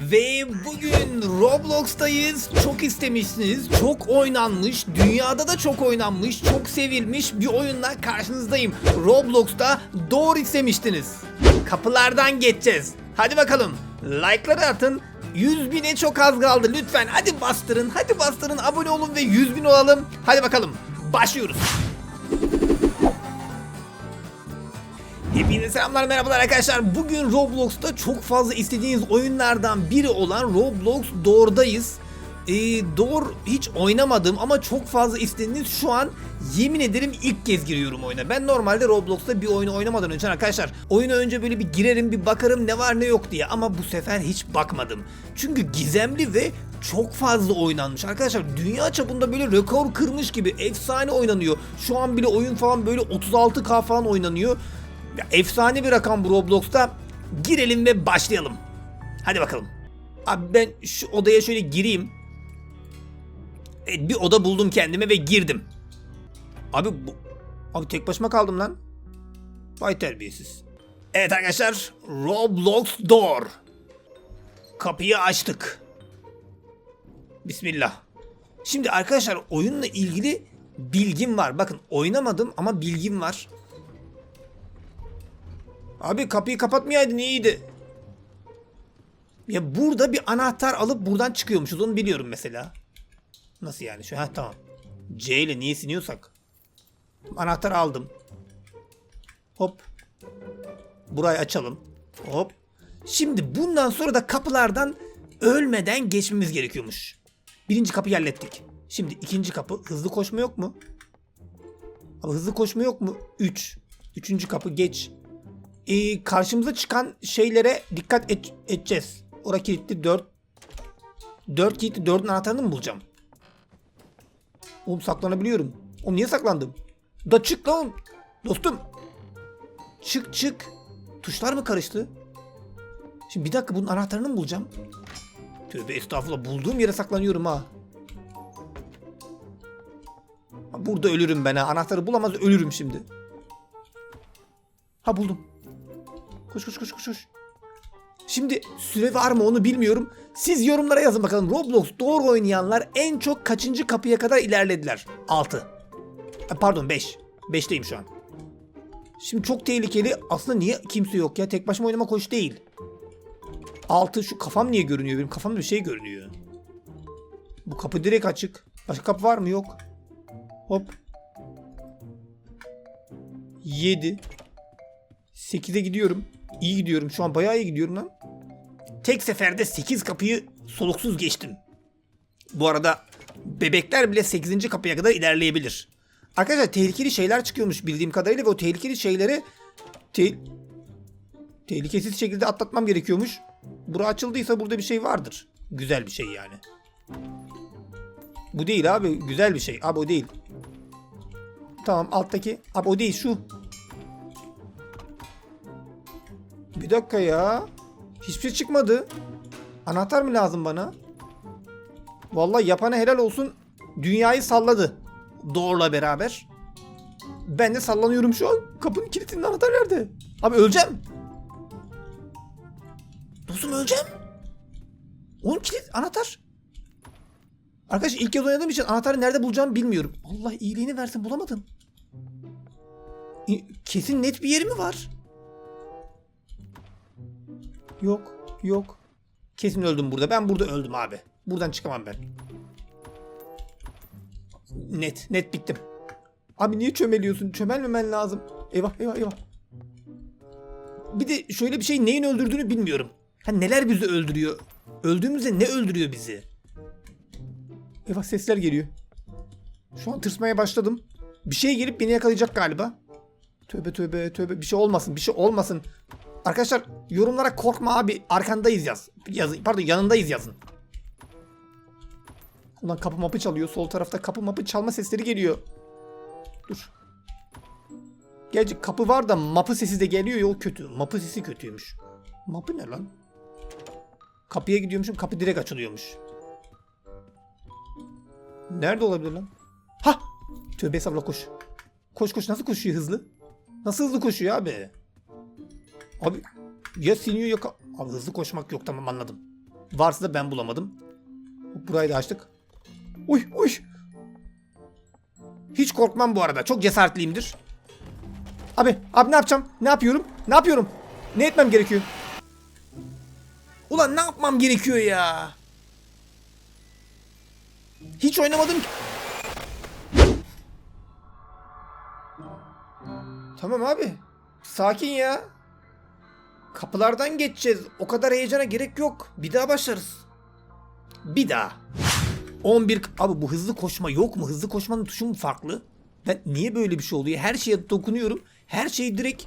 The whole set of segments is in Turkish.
Ve bugün Roblox'tayız. Çok istemişsiniz, çok oynanmış, dünyada da çok oynanmış, çok sevilmiş bir oyunla karşınızdayım. Roblox'ta doğru istemiştiniz. Kapılardan geçeceğiz. Hadi bakalım. Like'ları atın. 100 bine çok az kaldı lütfen. Hadi bastırın, hadi bastırın. Abone olun ve 100 bin olalım. Hadi bakalım. Başlıyoruz. Hepinize selamlar merhabalar arkadaşlar. Bugün Roblox'ta çok fazla istediğiniz oyunlardan biri olan Roblox Door'dayız. Ee, Door hiç oynamadım ama çok fazla istediğiniz şu an yemin ederim ilk kez giriyorum oyuna. Ben normalde Roblox'ta bir oyunu oynamadan önce arkadaşlar oyuna önce böyle bir girerim bir bakarım ne var ne yok diye ama bu sefer hiç bakmadım. Çünkü gizemli ve çok fazla oynanmış. Arkadaşlar dünya çapında böyle rekor kırmış gibi efsane oynanıyor. Şu an bile oyun falan böyle 36k falan oynanıyor. Ya, efsane bir rakam bu Roblox'ta. Girelim ve başlayalım. Hadi bakalım. Abi ben şu odaya şöyle gireyim. Evet, bir oda buldum kendime ve girdim. Abi bu... Abi tek başıma kaldım lan. Vay terbiyesiz. Evet arkadaşlar. Roblox Door. Kapıyı açtık. Bismillah. Şimdi arkadaşlar oyunla ilgili bilgim var. Bakın oynamadım ama bilgim var. Abi kapıyı kapatmayaydın iyiydi. Ya burada bir anahtar alıp buradan çıkıyormuşuz onu biliyorum mesela. Nasıl yani şu ha tamam. C ile niye siniyorsak. Anahtar aldım. Hop. Burayı açalım. Hop. Şimdi bundan sonra da kapılardan ölmeden geçmemiz gerekiyormuş. Birinci kapıyı hallettik. Şimdi ikinci kapı hızlı koşma yok mu? Abi hızlı koşma yok mu? 3. Üçüncü kapı geç e, karşımıza çıkan şeylere dikkat et, edeceğiz. Ora kilitli 4. 4 kilitli 4'ün anahtarını mı bulacağım? Oğlum saklanabiliyorum. Oğlum niye saklandım? Da çık lan. Dostum. Çık çık. Tuşlar mı karıştı? Şimdi bir dakika bunun anahtarını mı bulacağım? Tövbe estağfurullah bulduğum yere saklanıyorum ha. Burada ölürüm ben ha. Anahtarı bulamaz ölürüm şimdi. Ha buldum. Koş koş koş koş koş. Şimdi süre var mı onu bilmiyorum. Siz yorumlara yazın bakalım. Roblox doğru oynayanlar en çok kaçıncı kapıya kadar ilerlediler? 6. Pardon 5. 5'teyim şu an. Şimdi çok tehlikeli. Aslında niye kimse yok ya? Tek başıma oynama hoş değil. 6 şu kafam niye görünüyor? Benim kafamda bir şey görünüyor. Bu kapı direkt açık. Başka kapı var mı? Yok. Hop. 7. 8'e gidiyorum. İyi gidiyorum. Şu an bayağı iyi gidiyorum lan. Tek seferde 8 kapıyı soluksuz geçtim. Bu arada bebekler bile 8. kapıya kadar ilerleyebilir. Arkadaşlar tehlikeli şeyler çıkıyormuş bildiğim kadarıyla ve o tehlikeli şeyleri te- tehlikesiz şekilde atlatmam gerekiyormuş. Bura açıldıysa burada bir şey vardır. Güzel bir şey yani. Bu değil abi. Güzel bir şey. Abi o değil. Tamam alttaki. Abi o değil şu. Bir dakika ya. Hiçbir şey çıkmadı. Anahtar mı lazım bana? Vallahi yapana helal olsun. Dünyayı salladı. Doğru'la beraber. Ben de sallanıyorum şu an. Kapının kilitinin anahtarı nerede? Abi öleceğim. Dostum öleceğim. Oğlum kilit anahtar. Arkadaş ilk kez oynadığım için anahtarı nerede bulacağımı bilmiyorum. Allah iyiliğini versin bulamadım. Kesin net bir yeri mi var? Yok, yok. Kesin öldüm burada. Ben burada öldüm abi. Buradan çıkamam ben. Net, net bittim. Abi niye çömeliyorsun? Çömelmemen lazım. Eyvah, eyvah, eyvah. Bir de şöyle bir şey neyin öldürdüğünü bilmiyorum. Ha neler bizi öldürüyor? Öldüğümüzde ne öldürüyor bizi? Eyvah sesler geliyor. Şu an tırsmaya başladım. Bir şey gelip beni yakalayacak galiba. Tövbe tövbe tövbe bir şey olmasın bir şey olmasın. Arkadaşlar yorumlara korkma abi arkandayız yaz. yaz pardon yanındayız yazın. Ulan kapı mapı çalıyor. Sol tarafta kapı mapı çalma sesleri geliyor. Dur. Gerçi kapı var da mapı sesi de geliyor o kötü. Mapı sesi kötüymüş. Mapı ne lan? Kapıya gidiyormuşum kapı direkt açılıyormuş. Nerede olabilir lan? Ha! Tövbe hesapla koş. Koş koş nasıl koşuyor hızlı? Nasıl hızlı koşuyor abi? Abi ya siniyor ya... ka- Abi hızlı koşmak yok tamam anladım. Varsa da ben bulamadım. Burayı da açtık. Uy uy. Hiç korkmam bu arada. Çok cesaretliyimdir. Abi, abi ne yapacağım? Ne yapıyorum? Ne yapıyorum? Ne etmem gerekiyor? Ulan ne yapmam gerekiyor ya? Hiç oynamadım ki. Tamam abi. Sakin ya. Kapılardan geçeceğiz. O kadar heyecana gerek yok. Bir daha başlarız. Bir daha. 11 abi bu hızlı koşma yok mu? Hızlı koşmanın tuşu mu farklı? Ben niye böyle bir şey oluyor? Her şeye dokunuyorum. Her şey direkt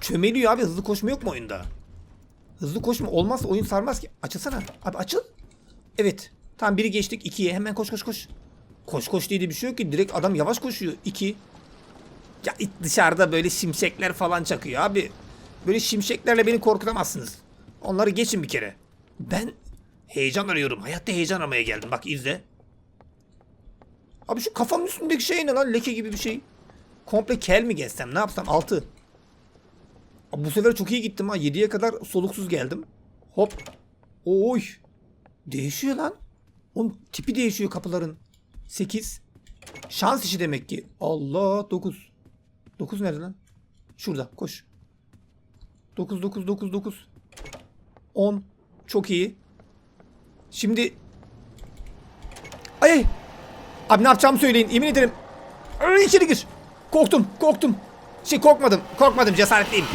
çömeliyor abi. Hızlı koşma yok mu oyunda? Hızlı koşma olmazsa oyun sarmaz ki. Açılsana. Abi açıl. Evet. Tamam biri geçtik. ikiye. Hemen koş koş koş. Koş koş diye bir şey yok ki. Direkt adam yavaş koşuyor. İki. Ya dışarıda böyle şimşekler falan çakıyor abi. Böyle şimşeklerle beni korkutamazsınız. Onları geçin bir kere. Ben heyecan arıyorum. Hayatta heyecan aramaya geldim. Bak izle. Abi şu kafamın üstündeki şey ne lan? Leke gibi bir şey. Komple kel mi gezsem? Ne yapsam? 6. Bu sefer çok iyi gittim ha. 7'ye kadar soluksuz geldim. Hop. Oy. Değişiyor lan. Oğlum tipi değişiyor kapıların. 8. Şans işi demek ki. Allah 9. 9 nerede lan? Şurada koş. 9 9 9 9. 10. Çok iyi. Şimdi Ay. Abi ne yapacağımı söyleyin. Yemin ederim. Ay, içeri gir. Korktum. Korktum. Şey korkmadım. Korkmadım. Cesaretliyim.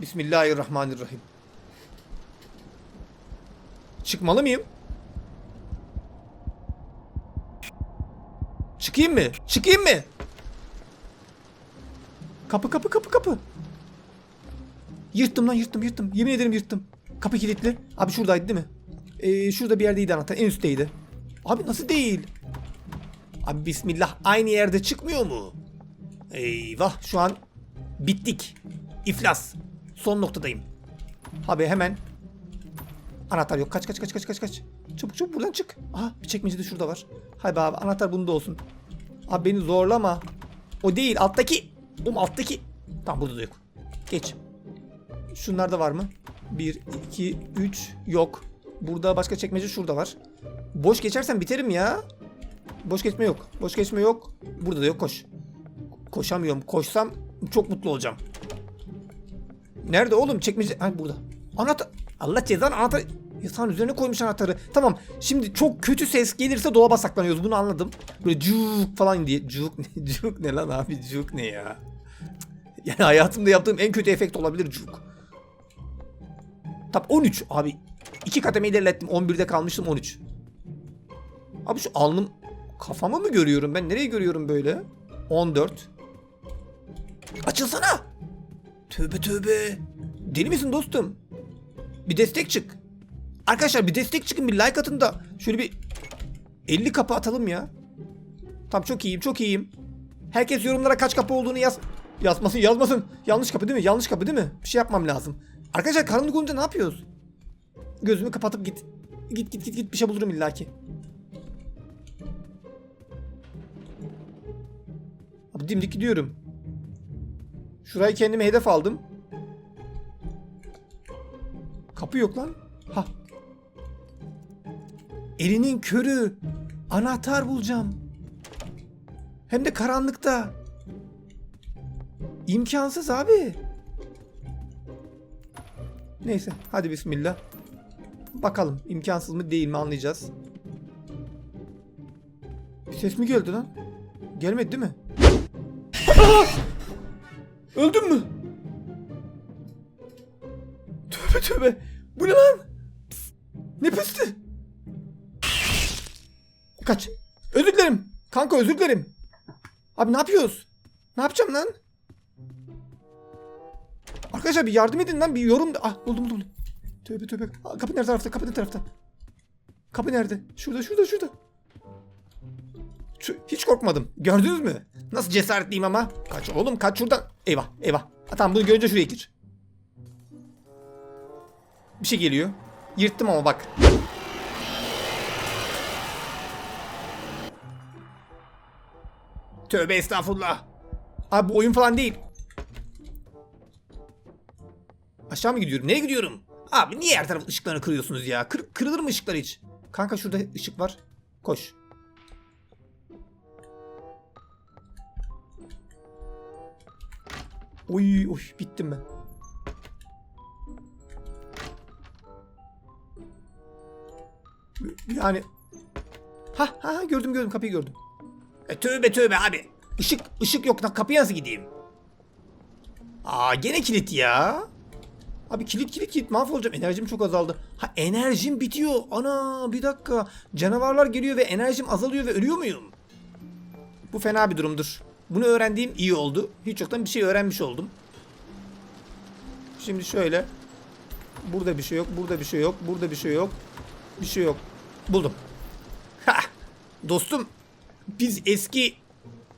Bismillahirrahmanirrahim. Çıkmalı mıyım? Çıkayım mı? Çıkayım mı? Kapı kapı kapı kapı. Yırttım lan yırttım yırttım. Yemin ederim yırttım. Kapı kilitli. Abi şuradaydı değil mi? Ee, şurada bir yerdeydi anahtar. En üstteydi. Abi nasıl değil? Abi bismillah aynı yerde çıkmıyor mu? Eyvah şu an bittik. İflas. Son noktadayım. Abi hemen. Anahtar yok. Kaç kaç kaç kaç kaç kaç. Çabuk çabuk buradan çık. Aha bir çekmece de şurada var. Hay abi anahtar bunda olsun. Abi beni zorlama. O değil alttaki. Oğlum alttaki. Tamam burada da yok. Geç. Şunlarda var mı? 1, 2, 3 yok. Burada başka çekmece şurada var. Boş geçersen biterim ya. Boş geçme yok. Boş geçme yok. Burada da yok koş. Koşamıyorum. Koşsam çok mutlu olacağım. Nerede oğlum çekmece? Ha burada. Anahtar. Allah cezanı anahtar. Yatağın üzerine koymuş anahtarı. Tamam. Şimdi çok kötü ses gelirse dolaba saklanıyoruz. Bunu anladım. Böyle cuk falan diye. Cuk ne? Cuk ne lan abi? Cuk ne ya? Yani hayatımda yaptığım en kötü efekt olabilir cuk. Tam 13 abi. iki kademe ilerlettim. 11'de kalmıştım 13. Abi şu alnım kafama mı görüyorum ben? Nereye görüyorum böyle? 14. Açılsana. Tövbe tövbe. Deli misin dostum? Bir destek çık. Arkadaşlar bir destek çıkın bir like atın da şöyle bir 50 kapı atalım ya. Tam çok iyiyim çok iyiyim. Herkes yorumlara kaç kapı olduğunu yaz. Yazmasın yazmasın. Yanlış kapı değil mi? Yanlış kapı değil mi? Bir şey yapmam lazım. Arkadaşlar karanlık olunca ne yapıyoruz? Gözümü kapatıp git. Git git git git bir şey bulurum illaki. Abi dimdik gidiyorum. Şurayı kendime hedef aldım. Kapı yok lan. Ha. Elinin körü. Anahtar bulacağım. Hem de karanlıkta. İmkansız abi. Neyse hadi bismillah. Bakalım imkansız mı değil mi anlayacağız. Bir ses mi geldi lan? Gelmedi değil mi? Aa! Öldün mü? Tövbe tövbe. Bu ne lan? Ne pisti? Kaç. Özür dilerim. Kanka özür dilerim. Abi ne yapıyoruz? Ne yapacağım lan? Arkadaşlar bir yardım edin lan bir yorum. Ah buldum buldum. Tövbe tövbe. Kapı nerede tarafta? Kapı ne tarafta? Kapı nerede? Şurada şurada şurada. Şu, hiç korkmadım. Gördünüz mü? Nasıl cesaretliyim ama. Kaç oğlum kaç şuradan. Eyvah eyvah. Tamam bunu görünce şuraya gir. Bir şey geliyor. Yırttım ama bak. Tövbe estağfurullah. Abi bu oyun falan değil. Aşağı mı gidiyorum? Nereye gidiyorum? Abi niye her taraf ışıklarını kırıyorsunuz ya? Kır, kırılır mı ışıklar hiç? Kanka şurada ışık var. Koş. Oy oy bittim ben. Yani ha ha gördüm gördüm kapıyı gördüm. E tövbe tövbe abi. Işık ışık yok lan kapıya nasıl gideyim? Aa gene kilit ya. Abi kilit kilit kilit mahvolacağım. Enerjim çok azaldı. Ha enerjim bitiyor. Ana bir dakika. Canavarlar geliyor ve enerjim azalıyor ve ölüyor muyum? Bu fena bir durumdur. Bunu öğrendiğim iyi oldu. Hiç yoktan bir şey öğrenmiş oldum. Şimdi şöyle. Burada bir şey yok. Burada bir şey yok. Burada bir şey yok. Bir şey yok. Buldum. Ha! Dostum biz eski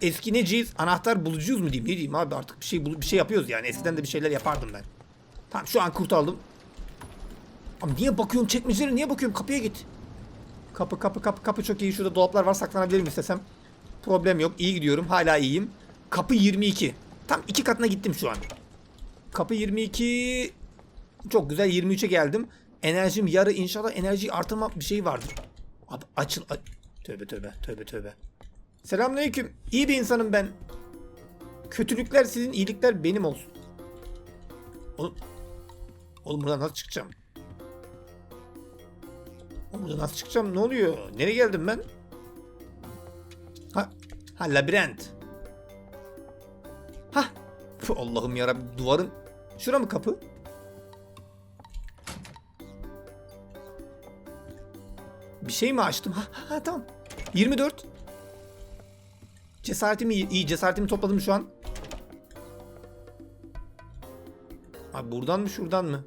eski neciyiz? Anahtar bulucuyuz mu diyeyim? Ne diyeyim abi artık bir şey bir şey yapıyoruz yani. Eskiden de bir şeyler yapardım ben. Tamam şu an kurtardım. Ama niye bakıyorum çekmecelere niye bakıyorum? Kapıya git. Kapı kapı kapı kapı çok iyi. Şurada dolaplar var saklanabilirim istesem. Problem yok. İyi gidiyorum. Hala iyiyim. Kapı 22. Tam iki katına gittim şu an. Kapı 22. Çok güzel 23'e geldim. Enerjim yarı inşallah enerjiyi artırma bir şey vardır. Abi açıl... a- Tövbe tövbe tövbe tövbe. Selamünaleyküm. İyi bir insanım ben. Kötülükler sizin, iyilikler benim olsun. Oğlum, oğlum buradan nasıl çıkacağım? Oğlum buradan nasıl çıkacağım? Ne oluyor? Nereye geldim ben? Ha, ha labirent. Ha. Allah'ım yarabbim duvarın. Şura mı kapı? Bir şey mi açtım? Ha, ha, ha, tamam. 24. Cesaretimi iyi cesaretimi topladım şu an. Abi buradan mı şuradan mı?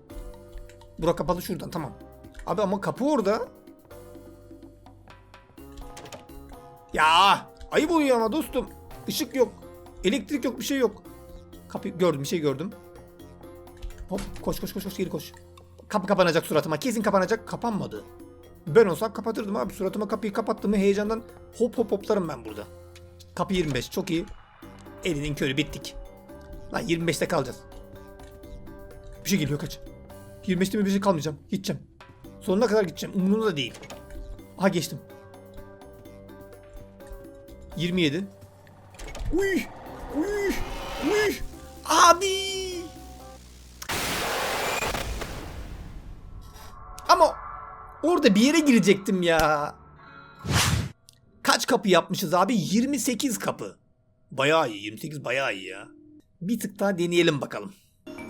Bura kapalı şuradan tamam. Abi ama kapı orada. Ya ayıp oluyor ama dostum. Işık yok. Elektrik yok bir şey yok. Kapı gördüm bir şey gördüm. Hop koş koş koş koş geri koş. Kapı kapanacak suratıma. Kesin kapanacak. Kapanmadı. Ben olsam kapatırdım abi. Suratıma kapıyı kapattım heyecandan hop hop hoplarım ben burada. Kapı 25 çok iyi. Elinin körü bittik. Lan 25'te kalacağız. Bir şey geliyor kaç. 25'te mi bir şey kalmayacağım. Gideceğim. Sonuna kadar gideceğim. Umurumda da değil. Aha geçtim. 27. Uy! Uy! Uy! Abi! Ama orada bir yere girecektim ya. Kaç kapı yapmışız abi? 28 kapı. Bayağı iyi. 28 bayağı iyi ya. Bir tık daha deneyelim bakalım.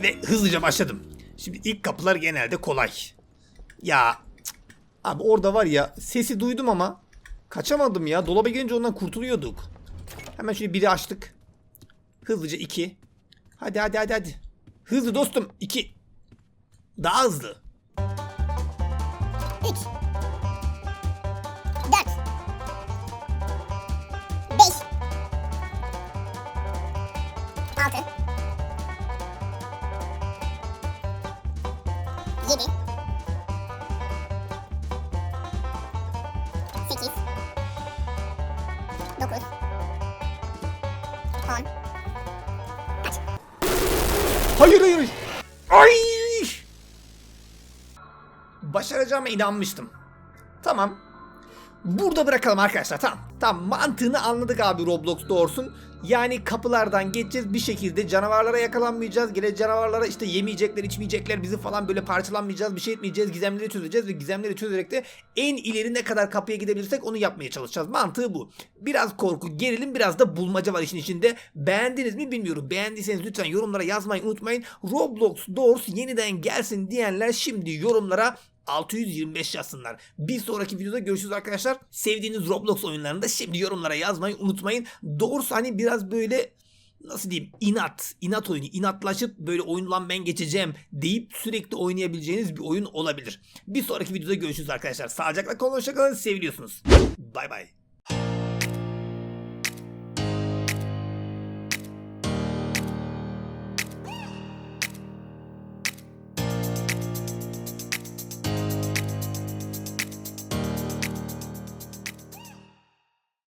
Ve hızlıca başladım. Şimdi ilk kapılar genelde kolay. Ya abi orada var ya sesi duydum ama kaçamadım ya. Dolaba gelince ondan kurtuluyorduk. Hemen şöyle biri açtık. Hızlıca iki. Hadi hadi hadi hadi. Hızlı dostum iki. Daha hızlı. 3 7 8 9 10 Aç. Hayır hayır. hayır. Ay! Başaracağıma inanmıştım. Tamam. Burada bırakalım arkadaşlar tamam. Tamam mantığını anladık abi Roblox doğrusun. Yani kapılardan geçeceğiz bir şekilde canavarlara yakalanmayacağız. Gele canavarlara işte yemeyecekler içmeyecekler bizi falan böyle parçalanmayacağız bir şey etmeyeceğiz. Gizemleri çözeceğiz ve gizemleri çözerek de en ileri ne kadar kapıya gidebilirsek onu yapmaya çalışacağız. Mantığı bu. Biraz korku gerilim biraz da bulmaca var işin içinde. Beğendiniz mi bilmiyorum. Beğendiyseniz lütfen yorumlara yazmayı unutmayın. Roblox Doors yeniden gelsin diyenler şimdi yorumlara 625 yazsınlar. Bir sonraki videoda görüşürüz arkadaşlar. Sevdiğiniz Roblox oyunlarını da şimdi yorumlara yazmayı unutmayın. Doğrusu hani biraz böyle nasıl diyeyim inat, inat oyunu, inatlaşıp böyle oyundan ben geçeceğim deyip sürekli oynayabileceğiniz bir oyun olabilir. Bir sonraki videoda görüşürüz arkadaşlar. Sağlıcakla kalın, hoşçakalın, seviliyorsunuz. Bay bay.